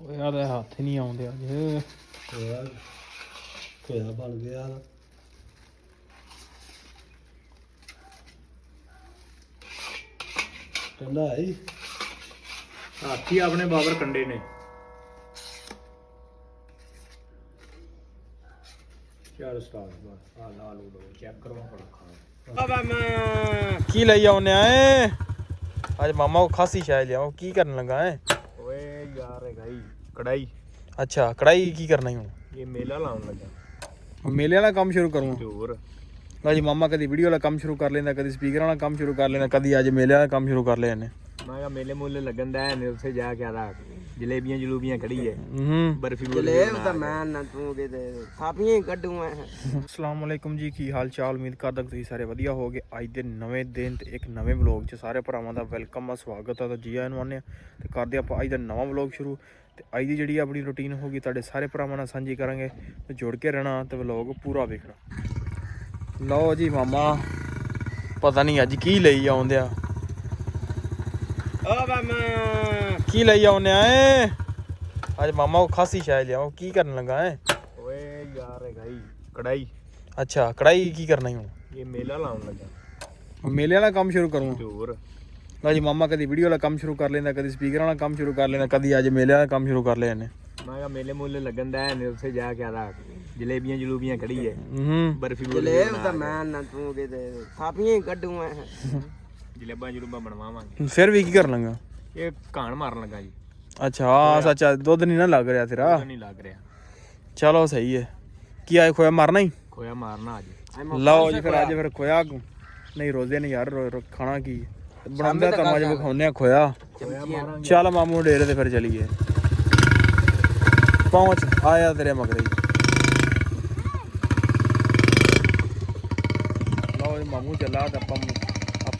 ਖੋਇਆ ਦਾ ਹੱਥ ਨਹੀਂ ਆਉਂਦੇ ਅੱਜ। ਹੋਇਆ ਹੋਇਆ ਬਣ ਗਿਆ ਠੰਡਾ ਹੈ। ਹਾਥੀ ਆਪਣੇ ਬਾਬਰ ਕੰਡੇ ਨੇ। ਚਾਰ ਸਟਾਰ ਬਸ ਆ ਲਾ ਲੋ ਦੋ ਚੈੱਕ ਕਰੋ ਪੜਖਾ ਬਾਬਾ ਮੈਂ ਕੀ ਲਈ ਆਉਨੇ ਆਏ ਅੱਜ ਮਾਮਾ ਕੋ ਖਾਸੀ ਸ਼ਾਇ ਲਿਆਓ ਕੀ ਕਰਨ ਲੱਗਾ ਏ ਯਾਰ ਹੈਗਾ ਹੀ ਕੜਾਈ ਅੱਛਾ ਕੜਾਈ ਕੀ ਕਰਨਾ ਈ ਹੁਣ? ਇਹ ਮੇਲਾ ਲਾਉਣ ਲੱਗਾ। ਮੇਲੇ ਵਾਲਾ ਕੰਮ ਸ਼ੁਰੂ ਕਰੂੰ। ਤੇ ਹੋਰ ਜੀ ਮਾਮਾ ਕਦੀ ਵੀਡੀਓ ਵਾਲਾ ਕੰਮ ਸ਼ੁਰੂ ਕਰ ਲੈਂਦਾ ਕਦੀ ਸਪੀਕਰ ਵਾਲਾ ਕੰਮ ਸ਼ੁਰੂ ਕਰ ਲੈਂਦਾ ਕਦੀ ਅੱਜ ਮੇਲੇ ਵਾਲਾ ਕੰਮ ਸ਼ੁਰੂ ਕਰ ਲਿਆ ਇਹਨੇ। ਮੈਂ ਕਿਹਾ ਮੇਲੇ ਮੂਲੇ ਲੱਗਣ ਦਾ ਨੇ ਉੱਥੇ ਜਾ ਕੇ ਆਦਾ ਜਲੇਬੀਆਂ ਜਲੂਬੀਆਂ ਖੜੀ ਹੈ ਹੂੰ। ਬਰਫੀ ਜਲੇਬ ਤਾਂ ਮੈਂ ਨਾ ਤੂੰ ਕਿਤੇ ਥਾਪੀਆਂ ਹੀ ਕੱਢੂ ਮੈਂ ਅਸਲਾਮ ਵਾਲੇਕੁਮ ਜੀ ਕੀ ਹਾਲ ਚਾਲ? ਉਮੀਦ ਕਰਦਾ ਤੁਸੀਂ ਸਾਰੇ ਵਧੀਆ ਹੋਗੇ ਅੱਜ ਦੇ ਨਵੇਂ ਦਿਨ ਤੇ ਇੱਕ ਨਵੇਂ ਵਲੌਗ 'ਚ ਸਾਰੇ ਭਰਾਵਾਂ ਦਾ ਵੈਲਕਮ ਆ ਸਵਾਗਤ ਆ ਤਾਂ ਜੀ ਆਇਆਂ ਨੂੰ ਹਾਂ ਤੇ ਕਰਦੇ ਆਪਾਂ ਅੱਜ ਦਾ ਨਵਾਂ ਵਲੌਗ ਸ਼ੁਰੂ। ਤੇ ਅੱਜ ਦੀ ਜਿਹੜੀ ਆਪਣੀ ਰੁਟੀਨ ਹੋਗੀ ਤੁਹਾਡੇ ਸਾਰੇ ਭਰਾਵਾਂ ਨਾਲ ਸਾਂਝੀ ਕਰਾਂਗੇ। ਤੇ ਜੁੜ ਕੇ ਰਹਿਣਾ ਤੇ ਵਲੌਗ ਪੂਰਾ ਵੇਖਣਾ। ਲਓ ਜੀ ਮਾਮਾ ਪਤਾ ਨਹੀਂ ਅੱਜ ਕੀ ਲਈ ਆਉਂਦੇ ਆ। ਓ ਕੀ ਲਈ ਆਉਂਦੇ ਆ ਏ ਅੱਜ ਮਾਮਾ ਕੋ ਖਾਸੀ ਸ਼ਾਇ ਲਿਆਓ ਕੀ ਕਰਨ ਲੱਗਾ ਓਏ ਯਾਰ ਹੀ ਕੜਾਈ। ਅੱਛਾ ਕੜਾਈ ਕੀ ਕਰਨਾ ਹੁਣ? ਇਹ ਮੇਲਾ ਲਾਉਣ ਲੱਗਾ। ਮੇਲੇ ਵਾਲਾ ਕੰਮ ਸ਼ੁਰੂ ਕਰੂੰ। ਹੋਰ ਲਓ ਜੀ ਮਾਮਾ ਕਦੀ ਵੀਡੀਓ ਵਾਲਾ ਕੰਮ ਸ਼ੁਰੂ ਕਰ ਲੈਂਦਾ ਕਦੀ ਸਪੀਕਰ ਵਾਲਾ ਕੰਮ ਸ਼ੁਰੂ ਕਰ ਲੈਂਦਾ ਕਦੀ ਅੱਜ ਮੇਲੇ ਵਾਲਾ ਕੰਮ ਸ਼ੁਰੂ ਕਰ ਲਿਆ ਇਹਨੇ। ਮੈਂ ਕਿਹਾ ਮੇਲੇ ਮੂਲੇ ਲੱਗਣ ਦਾ ਨੇ ਉੱਥੇ ਜਾ ਕੇ ਆਦਾ। ਜਲੇਬੀਆਂ ਜਲੂਬੀਆਂ ਖੜੀ ਹੈ ਹੂੰ। ਬਰਫੀ ਜਲੇਬ ਤਾਂ ਮੈਂ ਨਾ ਤੂੰ ਕਿਤੇ ਥਾਪੀਆਂ ਹੀ ਕੱਢੂ ਮੈਂ ਜਲੇਬਾਂ ਜਲੂਬਾਂ ਬਣਵਾਵਾਂਗੇ। ਫਿਰ ਵੀ ਕੀ ਕਰ ਲਾਂਗਾ? ਇਹ ਘਾਣ ਮਾਰਨ ਲੱਗਾ ਜੀ। ਅੱਛਾ ਹਾਂ ਸੱਚ ਆ, ਦੁੱਧ ਨਹੀਂ ਨਾ ਲੱਗ ਰਿਹਾ ਤੇਰਾ। ਪਤਾ ਨਹੀਂ ਲੱਗ ਰਿਹਾ। ਚਲੋ ਸਹੀ ਹੈ ਕੀ ਆਏ ਖੋਇਆ ਮਾਰਨਾ ਹੀ ਖੋਇਆ ਮਾਰਨਾ ਅੱਜ। ਲਓ ਜੀ ਫਿਰ ਅੱਜ ਫਿਰ ਖੋਇਆ ਨਹੀਂ ਰੋਜ਼ੇ ਨਹੀਂ ਯਾਰ ਰੋ- ਰੋ- ਖਾਣਾ ਕੀ ਬਣਾਉਂਦਾ ਤਾਂ ਅੱਜ ਵਿਖਾਉਂਦੇ ਆ ਖੋਇਆ। ਚੱਲ ਮਾਮੂ ਡੇਰੇ ਤੇ ਫਿਰ ਚਲੀਏ। ਪਹੁੰਚ ਆਇਆ ਤੇਰੇ ਮਗਰੇ। ਹੀ। ਲਓ ਜੀ ਮਾਮੂ ਚੱਲਾ ਤਾਂ ਆਪਾਂ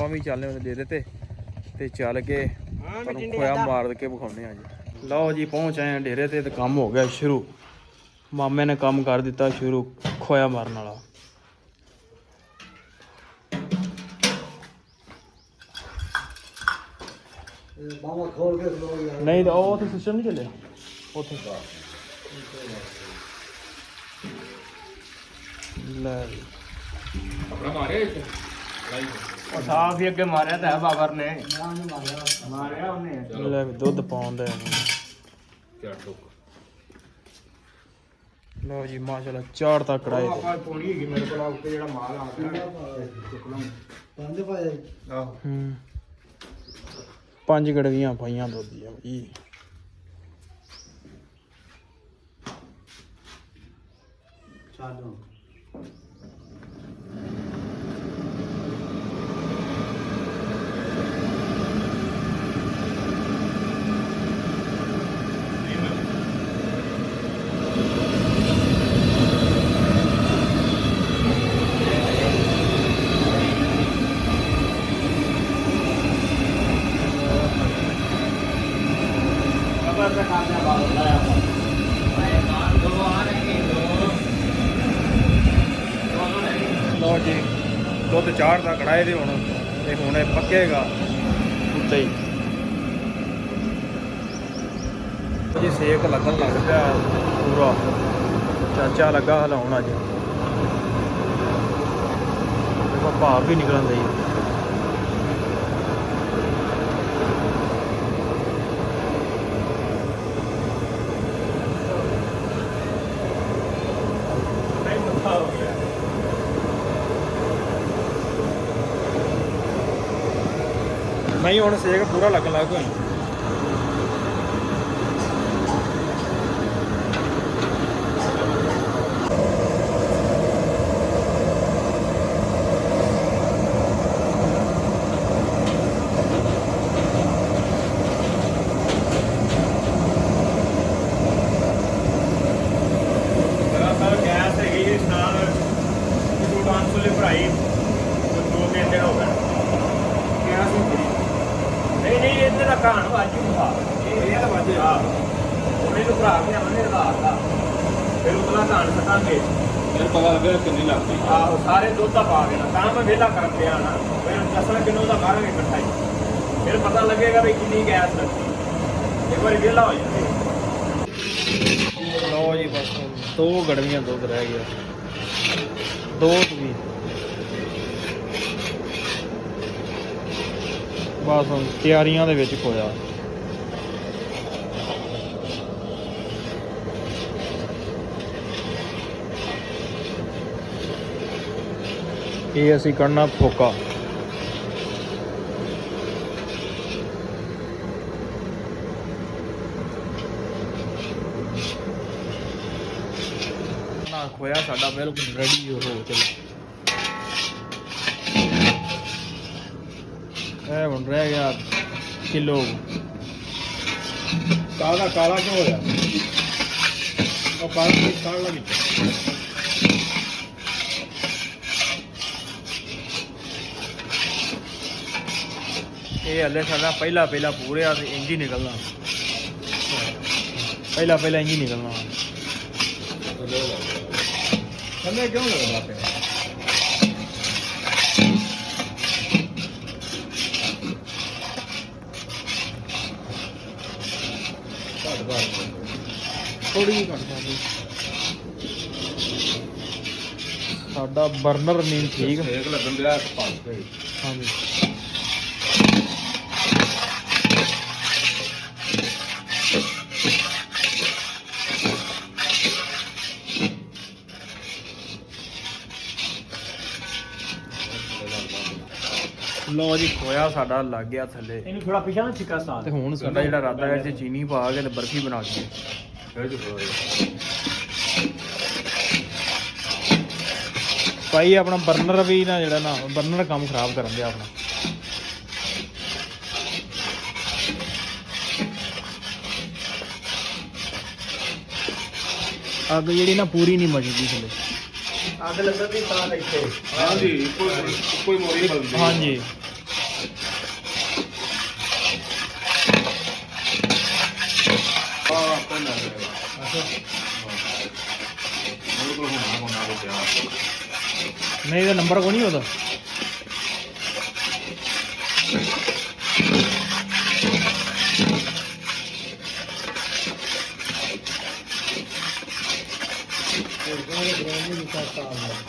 ਆਪਾਂ ਵੀ ਚੱਲਨੇ ਉਹਦੇ ਡੇਰੇ ਤੇ। ਤੇ ਚੱਲ ਕੇ ਤੁਹਾਨੂੰ ਖੋਇਆ ਮਾਰ ਕੇ ਵਿਖਾਉਂਦੇ ਆ ਜੀ। ਲਓ ਜੀ ਪਹੁੰਚ ਆਏ ਆ ਡੇਰੇ ਤੇ ਤੇ ਕੰਮ ਹੋ ਗਿਆ ਸ਼ੁਰੂ। ਮਾਮੇ ਨੇ ਕੰਮ ਕਰ ਦਿੱਤਾ ਸ਼ੁਰੂ ਖੋਇਆ ਮਾਰਨ ਵਾਲਾ। ਖੋਲ ਕੇ ਖਲੋ ਨਹੀਂ ਤਾਂ ਉਹ ਉੱਥੇ ਸਿਸਟਮ ਨਹੀਂ ਚੱਲਿਆ? ਉੱਥੇ। ਲੈ। ਵੀ। ਉਹ ਸਾਫ਼ ਹੀ ਅੱਗੇ ਮਾਰਿਆ ਤਾਂ ਹੈ ਬਾਬਰ ਨੇ। ਮਾਰਿਆ ਉਹਨੇ। ਲੈ ਵੀ ਦੁੱਧ ਪਾਉਂਦਾ ਲਓ ਜੀ ਮਾਸ਼ਾਅੱਲਾ ਚਾਰ ਤਾਂ ਕੜਾਈ ਤੇ ਆਪਾਂ ਪੋਣੀ ਹੈਗੀ ਮੇਰੇ ਕੋਲ ਉੱਤੇ ਜਿਹੜਾ ਮਾਲ ਆ ਗਿਆ ਪੰਜ ਪਾਏ ਆਹੋ। ਹੂੰ। ਪੰਜ ਗੜਵੀਆਂ ਪਾਈਆਂ ਦੁੱਧ ਦੀਆਂ ਜੀ ਛੱਡੋ ਦੁੱਧ ਚਾਰ ਦਾ ਕੜਾਈ ਦੇ ਹੁਣ ਤੇ ਹੁਣ ਇਹ ਪੱਕੇਗਾ। ਉੱਤੇ ਹੀ। ਜੀ ਸੇਕ ਲੱਗਣ ਲੱਗ ਪਿਆ ਪੂਰਾ। ਚਾਚਾ ਲੱਗਾ ਹਲਾਉਣ ਅੱਜ। ਦੇਖੋ ਭਾਪ ਵੀ ਨਿਕਲਣ ਦਈ ਨਹੀਂ ਹੁਣ ਸੇਕ ਪੂਰਾ ਲੱਗਣ ਲੱਗ ਗਿਆ ਮੇਰਾ ਸਰ ਗੈਸ ਹੈਗੀ ਇਸ ਨਾਲ ਟੂ ਟਾਂਸੂਲੇ ਭਰਾਈ ਤੇ ਦੋ ਤਿੰਨ ਦਿਨ ਹੋ ਗਏ ਗੈਸ ਹੀ ਫਰੀ ਨਹੀਂ ਨਹੀਂ ਇੱਥੇ ਦਾ ਕਾਣ ਵਾਜੂ ਹੁੰਦਾ ਇਹ ਇਹ ਵਾਜੇ ਆ ਉਹਨੇ ਨੂੰ ਭਰਾ ਕੇ ਆਉਣੇ ਰਾਤ ਦਾ ਫਿਰ ਉਤਲਾ ਕਾਣ ਸਕਾਂਗੇ ਯਾਰ ਪਤਾ ਲੱਗਾ ਕਿੰਨੀ ਲੱਗਦੀ ਆਹੋ ਸਾਰੇ ਦੁੱਧ ਦਾ ਪਾ ਦੇਣਾ ਤਾਂ ਮੈਂ ਨਾ ਫਿਰ ਦੱਸਣਾ ਕਿੰਨੋ ਦਾ ਬਾਹਰ ਇਕੱਠਾ ਹੀ। ਫਿਰ ਪਤਾ ਲੱਗੇਗਾ ਵੀ ਕਿੰਨੀ ਗੈਸ ਲੱਗੀ। ਇੱਕ ਵਾਰੀ ਵਿਹਲਾ ਹੋ ਜਾਵੇ ਲਓ ਜੀ ਬਸ, ਦੋ ਗੜਵੀਆਂ ਦੁੱਧ ਰਹਿ ਗਿਆ। ਦੋ ਵੀ। ਬਸ ਹੁਣ ਤਿਆਰੀਆਂ ਦੇ ਵਿੱਚ ਖੋਇਆ। ਇਹ ਅਸੀਂ ਕੱਢਣਾ ਫੋਕਾ। ਨਾ ਖੋਇਆ, ਸਾਡਾ ਬਿਲਕੁਲ ਰੈਡੀ ਹੋ ਚੱਲ ਇਹ ਹੁਣ ਰਹਿ ਗਿਆ ਕਿਲੋ। ਕਾਲਾ ਕਾਲਾ ਕਿਉਂ ਹੋਇਆ? ਉਹ ਕਾਲਾ ਨਹੀਂ ਕਾਲਾ ਵਿੱਚ ਇਹ ਹਲੇ ਸਾਡਾ ਪਹਿਲਾ ਪਹਿਲਾ ਪੂਰੇ ਆ ਤੇ ਇੰਜ ਹੀ ਨਿਕਲਣਾ। ਪਹਿਲਾ ਪਹਿਲਾ ਇੰਜ ਹੀ ਨਿਕਲਣਾ। ਥੱਲੇ ਕਿਉਂ ਲੱਗਦਾ ਪਿਆ ਘੱਟ ਘੱਟ ਥੋੜੀ ਜਿਹੀ ਘੱਟ ਜਾਂਦੀ ਸਾਡਾ ਬਰਨਰ ਨੀਂਦ ਠੀਕ। ਸੇਕ ਲੱਗਣ ਦਿਆ ਭੱਜ ਗਈ ਹਾਂਜੀ। ਲੋ ਜੀ ਖੋਇਆ ਸਾਡਾ ਲੱਗ ਗਿਆ ਥੱਲੇ। ਇਹਨੂੰ ਥੋੜਾ ਪਿਛਾ ਨਾ ਛਿੱਕਾ ਸਾਹ ਤੇ ਹੁਣ ਸਾਡਾ ਜਿਹੜਾ ਇਰਾਦਾ ਹੈ ਕਿ ਚੀਨੀ ਪਾ ਕੇ ਤੇ ਬਰਫੀ ਬਣਾ ਕੇ। ਭਾਈ ਆਪਣਾ ਬਰਨਰ ਵੀ ਨਾ ਜਿਹੜਾ ਨਾ ਬਰਨਰ ਕੰਮ ਖਰਾਬ ਕਰਨ ਦਿਆ ਆਪਣਾ। ਅੱਗ ਜਿਹੜੀ ਨਾ ਪੂਰੀ ਨਹੀਂ ਮਚਦੀ ਥੱਲੇ। ਅੱਗ ਲੱਗਣ ਦੀ ਤਾਂ ਇੱਥੇ। ਹਾਂਜੀ ਕੋਈ ਕੋਈ ਮੋਰੀ ਬਲਦੀ ਹਾਂਜੀ ਆ ਕੋਈ ਨਾ ਬਿਲਕੁਲ ਹੋਣਾ ਹੋਣਾ ਕੋ ਪਿਆ ਨਹੀਂ, ਇਹਦਾ ਨੰਬਰ ਕੋ ਨਹੀਂ ਉਹਦਾ।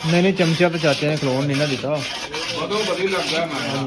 ਨਹੀਂ ਨਹੀਂ ਚਮਚਾ ਤੇ ਚਾਚੇ ਨੇ ਖਲੋਣ ਨਹੀਂ ਨਾ ਦਿੱਤਾ। ਬਦੋ ਬਦੀ ਲੱਗ ਮੈਂ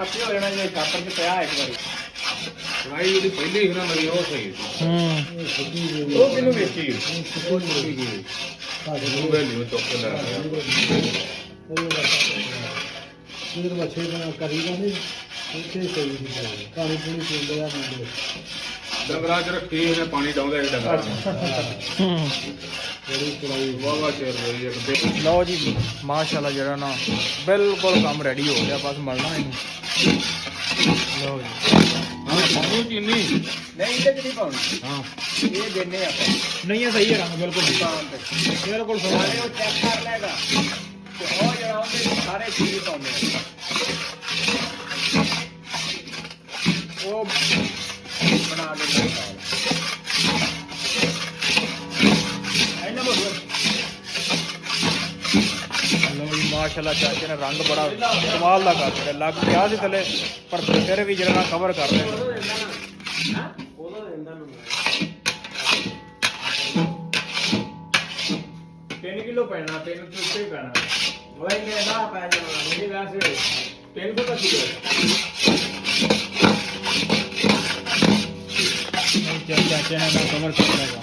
ਆਪੇ ਹੋ ਜਾਣਾ ਜੇ ਚਾਪਰ ਤੇ ਪਿਆ ਇੱਕ ਵਾਰੀ। ਭਾਈ ਉਹਦੀ ਪਹਿਲੀ ਹੀ ਨਾ ਮੇਰੀ ਉਹ ਸਹੀ ਸੀ। ਹੂੰ। ਉਹ ਕਿਹਨੂੰ ਵੇਚੀ? ਉਹ ਵੇਲੀ ਉਹ ਚੁੱਕ ਕੇ ਲੈ ਗਿਆ। ਇਹ ਮੱਛੀ ਬਣਾ ਕਰੀ ਜਾਂਦੇ ਉੱਥੇ ਸਹੀ ਨਹੀਂ ਪਾਣੀ ਪੂਣੀ ਪੀਂਦੇ ਆ ਮੁੰਡੇ ਡੰਗਰਾਂ ਚ ਰੱਖੀ ਇਹਨੇ ਪਾਣੀ ਡਾਉਂਦਾ ਸੀ ਡੰਗਰਾਂ ਨੂੰ। ਹੂੰ ਬੜੀ ਚੜਾਈ ਵਾਵਾ ਚਿਰ ਰਹੀ ਇੱਕ ਦੇ ਲਓ ਜੀ ਮਾਸ਼ਾਅੱਲਾ ਜਿਹੜਾ ਨਾ ਬਿਲਕੁਲ ਕੰਮ ਰੈਡੀ ਹੋ ਗਿਆ ਬਸ ਮਲਣਾ ਇਹਨੂੰ। ਲਓ ਜੀ ਚੀਨੀ ਨਹੀਂ ਇਹਦੇ ਚ ਪਾਉਣੀ? ਹਾਂ। ਇਹ ਦੇਣੇ ਆਪਾਂ ਨਹੀਂ, ਇਹ ਸਹੀ ਹੈ ਰੰਗ ਬਿਲਕੁਲ ਦੁਕਾਨ ਤੇ ਬਿਲਕੁਲ। ਸਾਰੇ ਉਹ ਚੈੱਕ ਕਰ ਲੈਗਾ ਤੇ ਉਹ ਜਿਹੜਾ ਉਹਦੇ ਸਾਰੇ ਚੀਜ਼ ਪਾਉਂਦੇ ਆ ਉਹ ਬਣਾ ਲੈਂਦੇ ਆ ਮਾਸ਼ਾਅੱਲਾ ਚਾਚੇ ਨੇ ਰੰਗ ਬੜਾ ਕਮਾਲ ਦਾ ਕਰ ਦਿੱਤਾ। ਲੱਗ ਪਿਆ ਸੀ ਥੱਲੇ ਪਰ ਫਿਰ ਵੀ ਜਿਹੜਾ ਕਵਰ ਕਰ ਲਿਆ ਤਿੰਨ ਕਿਲੋ ਪੈਣਾ ਤਿੰਨ ਤੋਂ ਉੱਤੇ ਹੀ ਪੈਣਾ। ਉਹ ਇਹਨੇ ਦਾ ਪੈ ਜਾਣਾ ਇਹ ਵੈਸੇ ਤਿੰਨ ਦਾ ਕਿਲੋ। ਨਹੀਂ ਚਾ- ਚਾਚੇ ਨੇ ਨਾ ਕਵਰ ਕਰ ਲਿਆ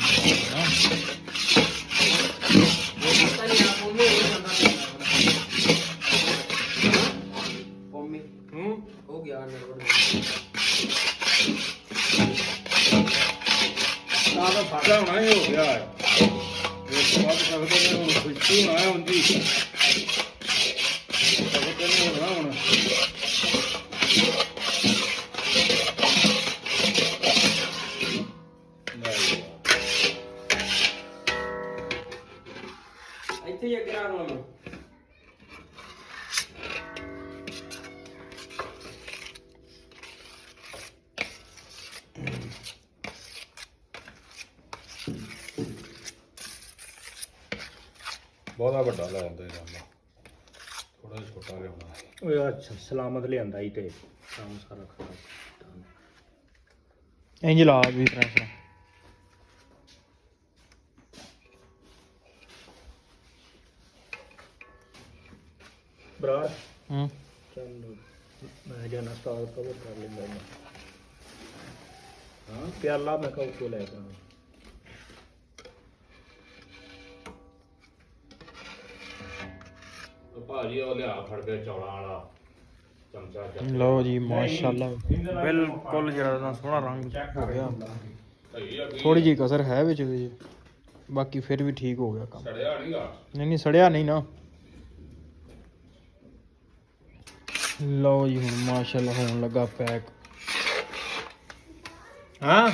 ਵੱਡਾ ਲਾਉਂਦੇ ਜਾਂਦਾ ਥੋੜਾ ਜਿਹਾ ਛੋਟਾ ਲਿਆਉਣਾ ਉਹ ਅੱਛਾ ਸਲਾਮਤ ਲਿਆਂਦਾ ਹੀ ਤੇ। ਕੰਮ ਸਾਰਾ ਖਰਾਬ ਇੰਜ ਲਾ ਵੀ ਤਰ੍ਹਾਂ ਤਰ੍ਹਾਂ। ਬਰਾ ਹੂੰ। ਚੱਲ ਮੈਂ ਜਾਣਾ ਸਟਾਲ ਕਵਰ ਕਰ ਲੈਂਦਾ ਮੈਂ। ਹਾਂ ਪਿਆਲਾ ਮੈਂ ਕਹੂ ਕੋ ਲੈ ਕੇ। ਭਾਜੀ ਉਹ ਲਿਆ ਫੜ ਕੇ ਚੌਲਾਂ ਵਾਲਾ ਚਮਚਾ ਚੱਕ ਲਓ ਜੀ ਮਾਸ਼ਾਅੱਲਾ। ਬਿਲਕੁਲ ਜਿਹੜਾ ਨਾ ਸੋਹਣਾ ਰੰਗ ਹੋ ਗਿਆ। ਸਹੀ ਆ ਥੋੜੀ ਜੀ ਕਸਰ ਹੈ ਵਿੱਚ 'ਚ। ਬਾਕੀ ਫਿਰ ਵੀ ਠੀਕ ਹੋ ਗਿਆ ਕੰਮ। ਸੜਿਆ ਨਹੀਂਗਾ ਨਹੀਂ ਨਹੀਂ ਸੜਿਆ ਨਹੀਂ ਨਾ। ਲਓ ਜੀ ਹੁਣ ਮਾਸ਼ਾਅੱਲਾ ਹੋਣ ਲੱਗਾ ਪੈਕ। ਹਾਂ?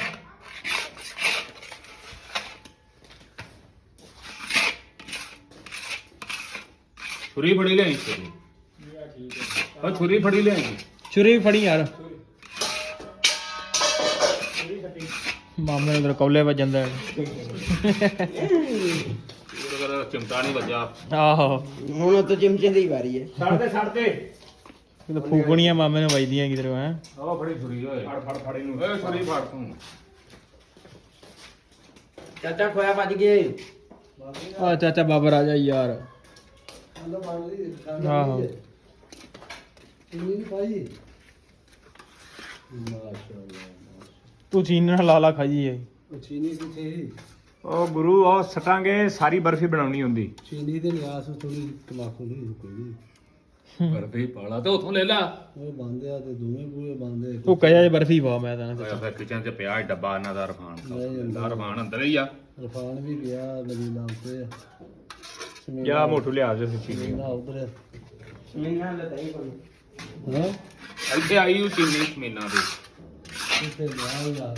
ਛੁਰੀ ਫੜੀ ਲਿਆਈ ਛੁਰੀ ਉਹ ਛੁਰੀ ਫੜੀ ਲਿਆਈ। ਛੁਰੀ ਵੀ ਫੜੀ ਯਾਰ। ਮਾਮੇ ਨੂੰ ਕੌਲੇ ਵੱਜਣ ਦਾ। ਉਹ ਕਰ ਚਿਮਟਾ ਨਹੀਂ ਵੱਜਾ ਆਹੋ। ਹੁਣ ਤਾਂ ਚਿਮਚੇ ਦੀ ਵਾਰੀ ਹੈ। ਛੱਡ ਦੇ ਛੱਡ ਦੇ। ਇਹ ਤਾਂ ਫੂਕਣੀਆਂ ਮਾਮੇ ਨੂੰ ਵੱਜਦੀਆਂ ਕਿਧਰੋਂ ਹੈ। ਉਹ ਫੜੀ ਛੁਰੀ ਓਏ। ਫੜ ਫੜ ਫੜ ਇਹਨੂੰ। ਓਏ ਛੁਰੀ ਫੜ ਤੂੰ। ਚਾਚਾ ਖੋਇਆ ਭੱਜ ਗਏ ਆ ਚਾਚਾ ਬਾਬਰ ਆ ਜਾ ਯਾਰ। ਅੰਦਰ ਬਣ ਲਈ ਆਹੋ। ਚੀਨੀ ਨਹੀਂ ਪਾਈ ਮਾਸ਼ਾਅੱਲਾ ਤੂੰ ਚੀਨ ਨਾਲ ਲਾਲਾ ਖਾਈ ਹੈ ਉਹ ਚੀਨੀ ਕਿੱਥੇ ਸੀ? ਉਹ ਗੁਰੂ ਉਹ ਸਟਾਂਗੇ ਸਾਰੀ ਬਰਫੀ ਬਣਾਉਣੀ ਹੁੰਦੀ। ਚੀਨੀ ਦੇ ਨਿਆਸ ਥੋੜੀ ਤਮਾਕੂ ਨਹੀਂ ਕੋਈ ਨਹੀਂ ਵਰਦੇ ਪਾਲਾ ਤੇ ਉਥੋਂ ਲੈ ਲਾ। ਉਹ ਬੰਦੇ ਆ ਤੇ ਦੋਵੇਂ ਪੂਰੇ ਬੰਦੇ ਤੂੰ ਕਹਿਆ ਜੇ ਬਰਫੀ ਪਾ ਮੈਂ ਤਾਂ ਓਏ ਫਿਰ ਕਿਚਨ ਚ ਪਿਆ ਸੀ ਡੱਬਾ ਇਹਨਾਂ ਦਾ ਰਫਾਨ। ਨਹੀਂ, ਦਾ ਰਫਾਨ ਅੰਦਰ ਹੀ ਆ। ਰਫਾਨ ਵੀ ਗਿਆ ਨਵੀਨਾ ਉੱਤੇ ਜਾ ਮੋਟੂ ਲਿਆ ਦੇ ਚੀਨੀ ਨਾ ਉਧਰ? ਸਮੀਨਾ ਲੈ ਤਾਈ ਕੋਲ ਹਾਂ? ਇੱਥੇ ਆਈ ਉਹ ਚੀਨੀ ਸਮੀਨਾ ਦੀ। ਇੱਥੇ ਲਿਆ ਯਾਰ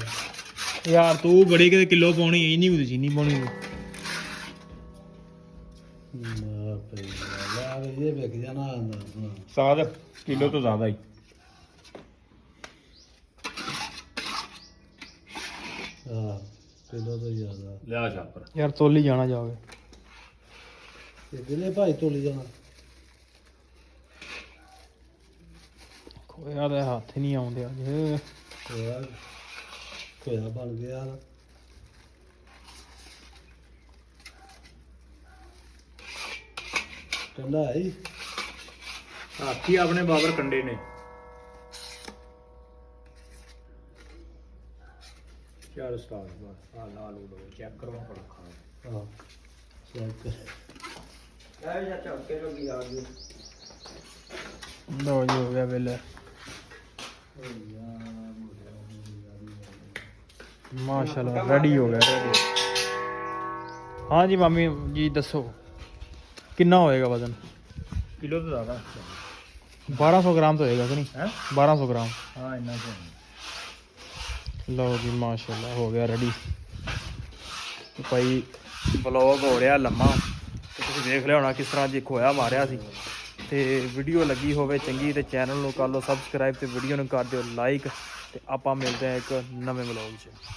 ਯਾਰ ਤੂੰ ਬੜੀ ਕਿਤੇ ਕਿਲੋ ਪਾਉਣੀ ਐ ਨਹੀਂ ਉਹਦੀ ਚੀਨੀ ਪਾਉਣੀ ਨਾ ਪਈ ਇਹ ਵੇਖ ਜਾਣਾ ਸਾਦ ਕਿਲੋ ਤੋਂ ਜ਼ਿਆਦਾ ਹੀ। ਹਾਂ ਕਿਲੋ ਤੋਂ ਜ਼ਿਆਦਾ। ਲਿਆ ਛਾਪਰ। ਯਾਰ ਤੋਲੀ ਜਾਣਾ ਜਾਵੇ। ਤੇ ਦਿਲੇ ਭਾਈ ਤੋਲੀ ਜਾਣਾ। ਖੋਇਆ ਦਾ ਹੱਥ ਨਹੀਂ ਆਉਂਦੇ ਅੱਜ। ਹੋਇਆ ਬਣ ਗਿਆ ਕੰਡਾ ਹੈ ਹਾਥੀ ਆਪਣੇ ਬਾਬਰ ਕੰਡੇ ਨੇ। ਚਾਰ ਸਟਾਰ ਬਸ ਆ ਲਾ ਲੋ ਚੈੱਕ ਕਰੋ ਬੜਾ ਖਾ ਹਾਂ ਚੈੱਕ ਇਹ ਵੀ ਚਾਚਾ ਕੇ ਰੋਗੀ ਆ ਗਈ ਲੋ ਜੀ ਹੋ ਗਿਆ ਵੇਲੇ ਮਾਸ਼ਾਅੱਲਾ ਰੈਡੀ ਹੋ ਗਿਆ ਰੈਡੀ ਹਾਂ ਜੀ ਮਾਮੀ ਜੀ ਦੱਸੋ ਕਿੰਨਾ ਹੋਏਗਾ ਵਜ਼ਨ ਕਿਲੋ ਤੋਂ ਜ਼ਿਆਦਾ 1200 ਗ੍ਰਾਮ ਤਾਂ ਹੋਏਗਾ ਕਿ ਨਹੀਂ ਹੈ 1200 ਗ੍ਰਾਮ ਹਾਂ ਇੰਨਾ ਕੁ ਲਓ ਜੀ ਮਾਸ਼ਾਅੱਲਾ ਤੁਸੀਂ ਦੇਖ ਲਿਆ ਹੋਣਾ ਕਿਸ ਤਰ੍ਹਾਂ ਜੇ ਖੋਇਆ ਮਾਰਿਆ ਸੀ। ਤੇ ਵੀਡੀਓ ਲੱਗੀ ਹੋਵੇ ਚੰਗੀ ਤੇ ਚੈਨਲ ਨੂੰ ਕਰ ਲਓ ਸਬਸਕ੍ਰਾਈਬ ਤੇ ਵੀਡੀਓ ਨੂੰ ਕਰ ਦਿਓ ਲਾਈਕ ਤੇ ਆਪਾਂ ਮਿਲਦੇ ਹਾਂ ਇੱਕ ਨਵੇਂ ਵਲੌਗ 'ਚ।